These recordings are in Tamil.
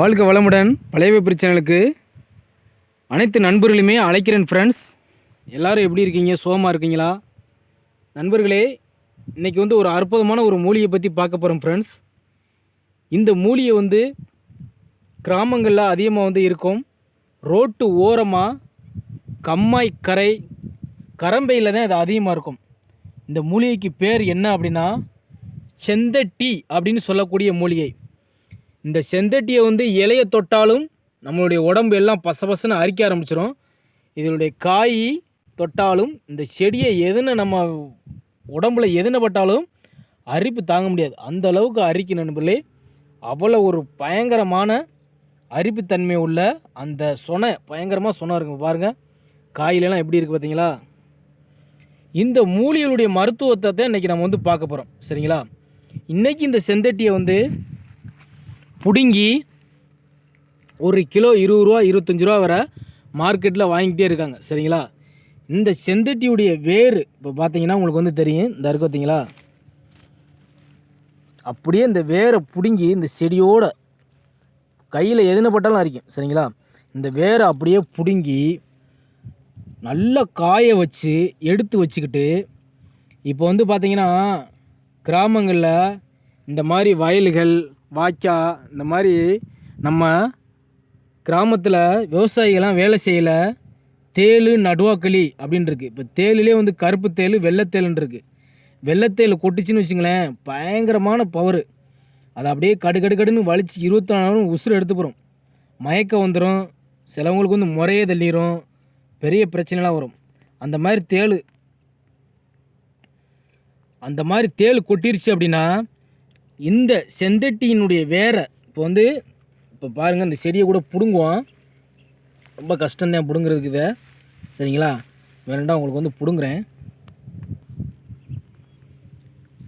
வாழ்க வளமுடன் பழைய பிரச்சனைகளுக்கு அனைத்து நண்பர்களுமே அழைக்கிறேன் ஃப்ரெண்ட்ஸ் எல்லோரும் எப்படி இருக்கீங்க? சோமாக இருக்கீங்களா? நண்பர்களே இன்றைக்கி வந்து ஒரு அற்புதமான ஒரு மூலிகை பற்றி பார்க்க போகிறோம் ஃப்ரெண்ட்ஸ் இந்த மூலிகை வந்து கிராமங்களில் அதிகமாக வந்து இருக்கும். ரோட்டு ஓரமாக கம்மாய் கரை கரம்பையில் தான் இது அதிகமாக இருக்கும். இந்த மூலிகைக்கு பேர் என்ன அப்படின்னா செந்தட்டி அப்படின்னு சொல்லக்கூடிய மூலிகை. இந்த செந்தட்டியை வந்து இலையை தொட்டாலும் நம்மளுடைய உடம்பு எல்லாம் பசபசன்னு அரிக்க ஆரம்பிச்சிடும் இதனுடைய காய் தொட்டாலும் இந்த செடியை எதுன்னு நம்ம உடம்புல எதுன பட்டாலும் அரிப்பு தாங்க முடியாது. அந்த அளவுக்கு அரிக்கு நண்பர்களே அவ்வளோ ஒரு பயங்கரமான அரிப்புத்தன்மை உள்ள அந்த சொனை பயங்கரமாக சொனை இருக்குங்க பாருங்கள் காயிலெல்லாம் எப்படி இருக்குது பார்த்தீங்களா? இந்த மூலிகளுடைய மருத்துவத்தை தான் இன்றைக்கி நம்ம வந்து பார்க்க போகிறோம் சரிங்களா? இன்றைக்கி இந்த செந்தட்டியை வந்து பிடுங்கி ஒரு கிலோ இருபது ரூபா இருபத்தஞ்சி ரூபா வர மார்க்கெட்டில் வாங்கிக்கிட்டே இருக்காங்க. சரிங்களா? இந்த செந்தட்டியுடைய வேர் இப்போ பார்த்தீங்கன்னா உங்களுக்கு வந்து தெரியும். இந்த இருக்கு பார்த்தீங்களா அப்படியே இந்த வேரை பிடுங்கி இந்த செடியோட கையில் எதுனப்பட்டாலும் அரிக்கும். சரிங்களா? இந்த வேரை அப்படியே பிடுங்கி நல்லா காய வச்சு எடுத்து வச்சுக்கிட்டு இப்போ வந்து பார்த்திங்கன்னா கிராமங்களில் இந்த மாதிரி வயல்கள் வாய்க்கா இந்த மாதிரி நம்ம கிராமத்தில் விவசாயிகள்லாம் வேலை செய்யலை. தேள் நடுவாக்களி அப்படின்னு இருக்குது இப்போ தேலிலே வந்து கருப்பு தேள் வெள்ளைத்தேலுன்னு இருக்குது வெள்ளைத்தேல் கொட்டுச்சுன்னு வச்சுங்களேன் பயங்கரமான பவர் அதை அப்படியே கடு கடு கடுன்னு வலிச்சு இருபத்தி நாலு உசுறு எடுத்து போகிறோம் மயக்கம் வந்துடும் சிலவங்களுக்கு வந்து முறையே தள்ளிடும் பெரிய பிரச்சனைலாம் வரும். அந்த மாதிரி தேள் அந்த மாதிரி தேள் கொட்டிருச்சு அப்படின்னா இந்த செந்தட்டியினுடைய வேரை இப்போ வந்து இப்போ பாருங்கள் இந்த செடியை கூட பிடுங்குவோம். ரொம்ப கஷ்டம்தான் பிடுங்குறதுக்கு இதை. சரிங்களா? வேணுண்டா உங்களுக்கு வந்து பிடுங்குறேன்.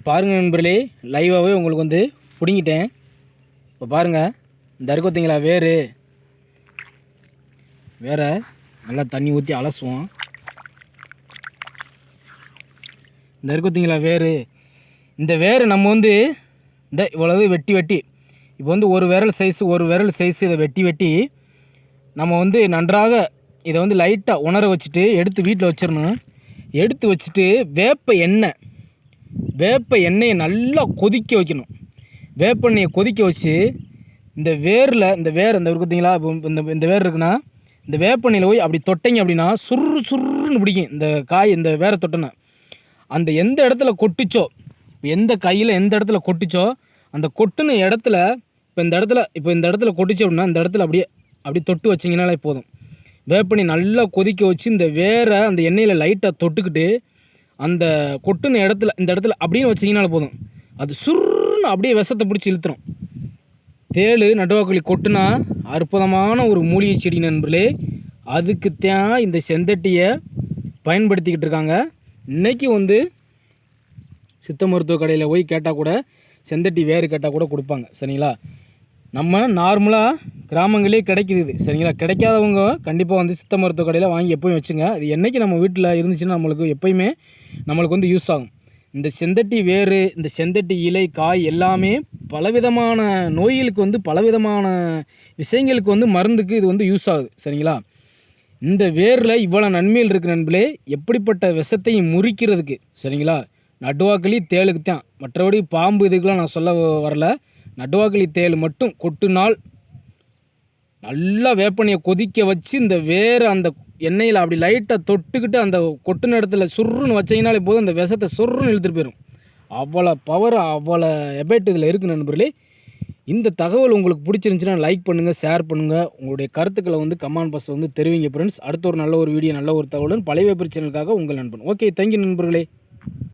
பாருங்கள் நண்பர்களே லைவாகவே உங்களுக்கு வந்து பிடுங்கிட்டேன். இப்போ பாருங்கள் இந்த அருக்கத்தீங்களா வேறு வேற நல்லா தண்ணி ஊற்றி அலசுவோம். இந்த இருக்கத்தீங்களா வேறு இந்த வேறு நம்ம வந்து இந்த இவ்வளவு வெட்டி வெட்டி. இப்போ வந்து ஒரு விரல் சைஸு ஒரு விரல் சைஸ் இதை வெட்டி வெட்டி நம்ம வந்து நன்றாக இதை வந்து லைட்டாக உணர வச்சுட்டு எடுத்து வீட்டில் வச்சிடணும் எடுத்து வச்சுட்டு வேப்ப எண்ணெய் வேப்ப எண்ணெயை நல்லா கொதிக்க வைக்கணும். வேப்ப எண்ணெயை கொதிக்க வச்சு இந்த வேரில் இந்த வேர் இந்த பார்த்தீங்களா? இப்போ இந்த இந்த வேர் இருக்குன்னா இந்த வேப்பெண்ணெயில் போய் அப்படி தொட்டைங்க அப்படின்னா சுரு சுருன்னு பிடிக்கும். இந்த காய் இந்த வேரை தொட்டனை அந்த எந்த இடத்துல கொட்டுச்சோ எந்த கையில் எந்த இடத்துல கொட்டுச்சோ அந்த கொட்டுன இடத்துல இப்போ இந்த இடத்துல இப்போ இந்த இடத்துல கொட்டுச்சு அப்படின்னா இந்த இடத்துல அப்படியே அப்படியே தொட்டு வச்சிங்கனாலே போதும். வேப்பனி நல்லா கொதிக்க வச்சு இந்த வேரை அந்த எண்ணெயில் லைட்டாக தொட்டுக்கிட்டு அந்த கொட்டுன இடத்துல இந்த இடத்துல அப்படின்னு வச்சிங்கனால போதும். அது சுருன்னு அப்படியே விஷத்தை பிடிச்சி இழுத்துரும். தேள் நடுவாக்குழி கொட்டுனா அற்புதமான ஒரு மூலிகை செடி நண்பர்களே. அதுக்குத்தான் இந்த செந்தட்டியை பயன்படுத்திக்கிட்டு இருக்காங்க. இன்றைக்கி வந்து சித்த மருத்துவ கடையில் போய் கேட்டால் கூட செந்தட்டி வேறு கேட்டால் கூட கொடுப்பாங்க. சரிங்களா? நம்ம நார்மலாக கிராமங்களே கிடைக்குது இது. சரிங்களா? கிடைக்காதவங்க கண்டிப்பாக வந்து சித்த மருத்துவ கடையில் வாங்கி எப்போயும் வச்சுங்க. அது என்றைக்கு நம்ம வீட்டில் இருந்துச்சுன்னா நம்மளுக்கு எப்போயுமே நம்மளுக்கு வந்து யூஸ் ஆகும். இந்த செந்தட்டி வேறு இந்த செந்தட்டி இலை காய் எல்லாமே பலவிதமான நோய்களுக்கு வந்து பலவிதமான விஷயங்களுக்கு வந்து மருந்துக்கு இது வந்து யூஸ் ஆகுது. சரிங்களா? இந்த வேரில் இவ்வளோ நன்மைகள் இருக்குது நண்பர்களே. எப்படிப்பட்ட விஷத்தையும் முறிக்கிறதுக்கு. சரிங்களா? நடுவாக்கிளி தேளுக்கு தான். மற்றபடி பாம்பு இதுக்கெலாம் நான் சொல்ல வரல. நடுவாக்கிளி தேள் மட்டும் கொட்டுனால் நல்லா வேப்பனையை கொதிக்க வச்சு இந்த வேறு அந்த எண்ணெயில் அப்படி லைட்டாக தொட்டுக்கிட்டு அந்த கொட்டுன இடத்துல சுருன்னு வச்சிங்கனாலே போதும் அந்த விஷத்தை சுருன்னு இழுத்துட்டு போயிடும் அவ்வளோ பவர் அவ்வளோ எபேட் இதில் இருக்குது நண்பர்களே. இந்த தகவல் உங்களுக்கு பிடிச்சிருந்துச்சுன்னா லைக் பண்ணுங்கள் ஷேர் பண்ணுங்கள் உங்களுடைய கருத்துக்களை வந்து கமெண்ட் பாக்ஸில் வந்து தெரிவிங்க ஃப்ரெண்ட்ஸ் அடுத்த ஒரு நல்ல ஒரு வீடியோ நல்ல ஒரு தகவலுடன் பழைய பிரச்சனைக்காக உங்கள் நண்பன். ஓகே தேங்க்யூ நண்பர்களே.